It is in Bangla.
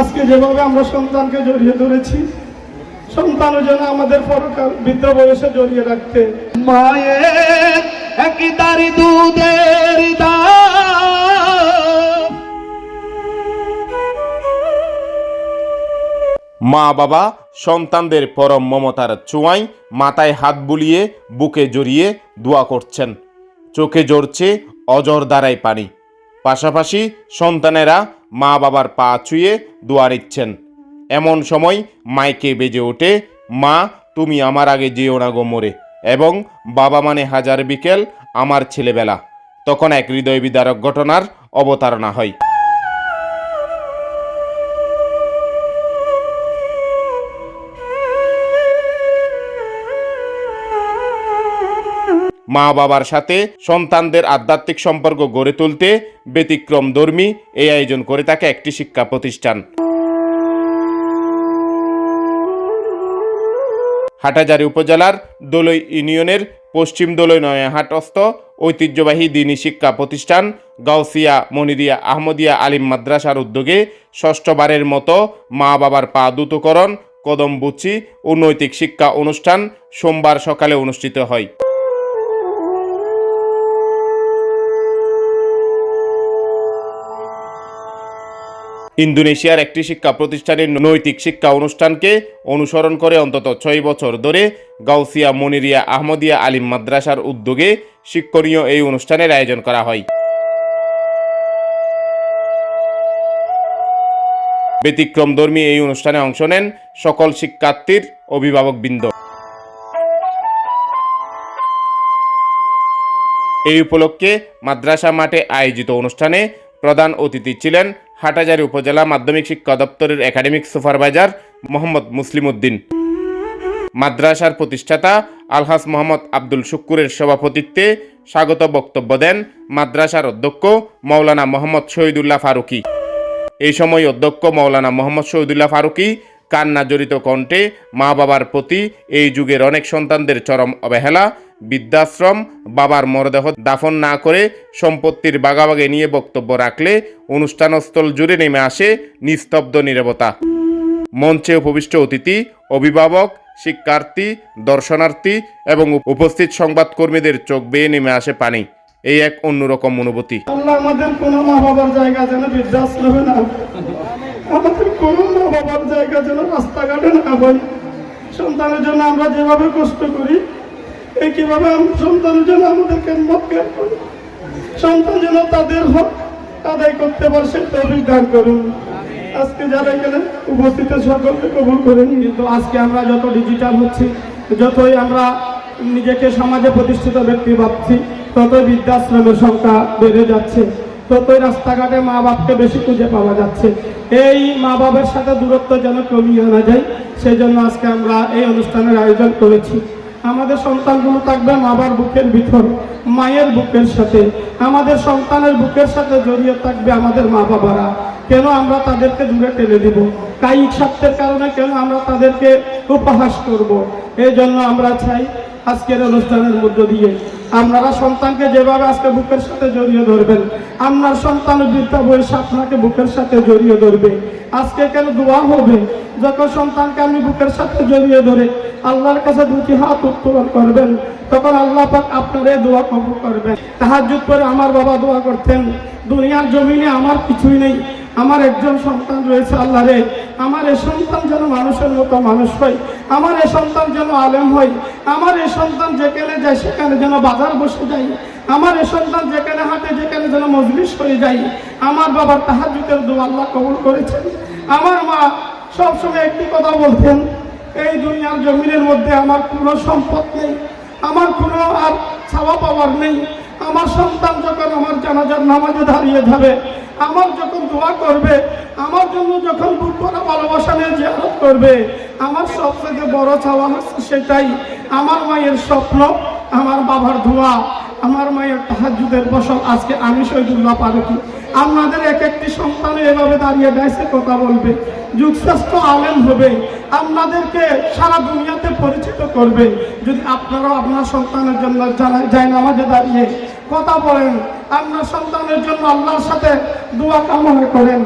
আজকে যেভাবে আমরা সন্তানকে জড়িয়ে ধরেছি সন্তানের জন্য আমাদের পরকাল বৃদ্ধ বয়সে জড়িয়ে রাখতে। মায়ের একই তারি দুধের মা বাবা সন্তানদের পরম মমতার চুয়াই মাথায় হাত বুলিয়ে বুকে জড়িয়ে দোয়া করছেন। চোখে জড়ছে অজর দ্বারাই পানি। পাশাপাশি সন্তানেরা মা বাবার পা ছুঁয়ে দোয়া নিচ্ছেন। এমন সময় মাইকে বেজে ওঠে, মা, তুমি আমার আগে যেও না গো মরে এবং বাবা মানে হাজার বিকেল আমার ছেলেবেলা। তখন এক হৃদয় বিদারক ঘটনার অবতারণা হয়। মা বাবার সাথে সন্তানদের আধ্যাত্মিক সম্পর্ক গড়ে তুলতে ব্যতিক্রম ধর্মী এই আয়োজন করে থাকে একটি শিক্ষা প্রতিষ্ঠান। হাটাজারি উপজেলার দোলই ইউনিয়নের পশ্চিম দোলই নয়াহাটস্থ ঐতিহ্যবাহী দিনী শিক্ষা প্রতিষ্ঠান গাউসিয়া মনিরিয়া আহমদিয়া আলিম মাদ্রাসার উদ্যোগে ষষ্ঠবারের মতো মা বাবার পা দ্রুতকরণ, কদম বুচি ও নৈতিক শিক্ষা অনুষ্ঠান সোমবার সকালে অনুষ্ঠিত হয়। ইন্দোনেশিয়ার একটি শিক্ষা প্রতিষ্ঠানের নৈতিক শিক্ষা অনুষ্ঠানকে অনুসরণ করে অন্তত ছয় বছর ধরে গাউসিয়া মনিরিয়া আহমদিয়া আলিম মাদ্রাসার উদ্যোগে শিক্ষণীয় এই অনুষ্ঠানের আয়োজন করা হয়। ব্যতিক্রম ধর্মী এই অনুষ্ঠানে অংশ নেন সকল শিক্ষার্থীর অভিভাবকবৃন্দ। এই উপলক্ষে মাদ্রাসা মাঠে আয়োজিত অনুষ্ঠানে প্রধান অতিথি ছিলেন হাটাজারি উপজেলা মাধ্যমিক শিক্ষা দপ্তরের একাডেমিক সুপারভাইজার মোহাম্মদ মুসলিম উদ্দিন মাদ্রাসার প্রতিষ্ঠাতা আলহাস মোহাম্মদ আব্দুল শুক্কুরের সভাপতিত্বে স্বাগত বক্তব্য দেন মাদ্রাসার অধ্যক্ষ মৌলানা মোহাম্মদ শহীদুল্লাহ ফারুকি। এই সময় অধ্যক্ষ মৌলানা মোহাম্মদ শহীদুল্লাহ ফারুকি কান্না জড়িত কণ্ঠে মা বাবার প্রতি এই যুগের অনেক সন্তানদের চরম অবহেলা, বৃদ্ধাশ্রম, বাবার মরদেহ দাফন না করে সম্পত্তির বাগাবাগে নিয়ে বক্তব্য রাখলে অনুষ্ঠানস্থল জুড়ে নেমে আসে নিস্তব্ধ নীরবতা মঞ্চে উপবিষ্ট অতিথি, অভিভাবক, শিক্ষার্থী, দর্শনার্থী এবং উপস্থিত সংবাদকর্মীদের চোখ বেয়ে নেমে আসে পানি এই এক অন্যরকম অনুভূতি আমাদের কোনো মা বাবার জায়গা যেন বৃদ্ধাশ্রমে না। আমাদের কোনো মা বাবার জায়গা যেন রাস্তাঘাটে না হয়। সন্তানের জন্য আমরা যেভাবে কষ্ট করি একইভাবে সন্তানের জন্য আমাদেরকে মক্কেল করি। সন্তান যেন তাদের হক আদায় করতে পারে সে তৌফিক দান করুন। আজকে যারা এখানে উপস্থিত সকলকে কবুল করেন। কিন্তু আজকে আমরা যত ডিজিটাল হচ্ছি, যতই আমরা নিজেকে সমাজে প্রতিষ্ঠিত ব্যক্তি ভাবছি, ততই বৃদ্ধাশ্রমের সংখ্যা বেড়ে যাচ্ছে। ততই রাস্তাঘাটে মা বাপকে বেশি খুঁজে পাওয়া যাচ্ছে, এই মা বাবার সাথে দূরত্ব যেন কমিয়ে আনা যায় সেই জন্য আজকে আমরা এই অনুষ্ঠানের আয়োজন করেছি। আমাদের সন্তানগুলো থাকবে বাবার বুকের ভিতর, মায়ের বুকের সাথে। আমাদের সন্তানের বুকের সাথে জড়িয়ে থাকবে আমাদের মা বাবারা। কেন আমরা তাদেরকে দূরে টেনে দিব কায়িক স্বার্থের কারণে কেন আমরা তাদেরকে উপহাস করব? এই জন্য আমরা চাই আজকের অনুষ্ঠানের মধ্য দিয়ে আপনারা সন্তানকে যেভাবে আজকে বুকের সাথে জড়িয়ে ধরবেন, আপনার সন্তান বৃদ্ধা বয়সে আপনাকে বুকের সাথে জড়িয়ে ধরবে। আজকে কেন দোয়া হবে? যখন সন্তানকে আপনি বুকের সাথে জড়িয়ে ধরে আল্লাহর কাছে দুটি হাত উত্তোলন করবেন, তখন আল্লাহ পাক আপনার এই দোয়া কবুল করবেন। তাহাজ্জুদ করে আমার বাবা দোয়া করতেন, দুনিয়ার জমিনে আমার কিছুই নেই, আমার একজন সন্তান রয়েছে আল্লাহ রে আমার এই সন্তান যেন মানুষের মতো মানুষ হয় আমার এই সন্তান যেন আলেম হয়, আমার এই সন্তান যেখানে যায় সেখানে যেন বাজার বসে যায়, আমার এই সন্তান যেখানে হাঁটে যেখানে যেন মজলিস হয়ে যায়। আমার বাবার তাহাজুতের দোয়া আল্লাহ কবুল করেছেন। আমার মা সবসময় একটি কথা বলতেন, এই দুনিয়ার জমিনের মধ্যে আমার কোনো সম্পদ নেই, আমার কোনো আর ছাওয়া পাওয়ার নেই। আমার সন্তান যখন আমার জানাজার নামাজে দাঁড়িয়ে যাবে, আমার যখন দোয়া করবে, আমার জন্য যখন বুটপরা ভালোবাসা নিয়ে জিয়ারত করবে আমার সবথেকে বড় চাওয়া হচ্ছে সেটাই আমার মায়ের স্বপ্ন, আমার বাবার দোয়া আমার মায়ের তাহাজুদের বসল আজকে আমি শহীদুল্লাহ পারুকি আপনাদের এক একটি সন্তান এভাবে দাঁড়িয়ে দাইছে কথা বলবে যুগশ্রেষ্ঠ আলেম হবে, আপনাদেরকে সারা দুনিয়াতে পরিচিত করবে। যদি আপনারাও আপনার সন্তানের জন্য জানা- যায় নামাজে দাঁড়িয়ে কথা বলেন, আপনার সন্তানের জন্য আল্লাহর সাথে দোয়া কামনা করেন।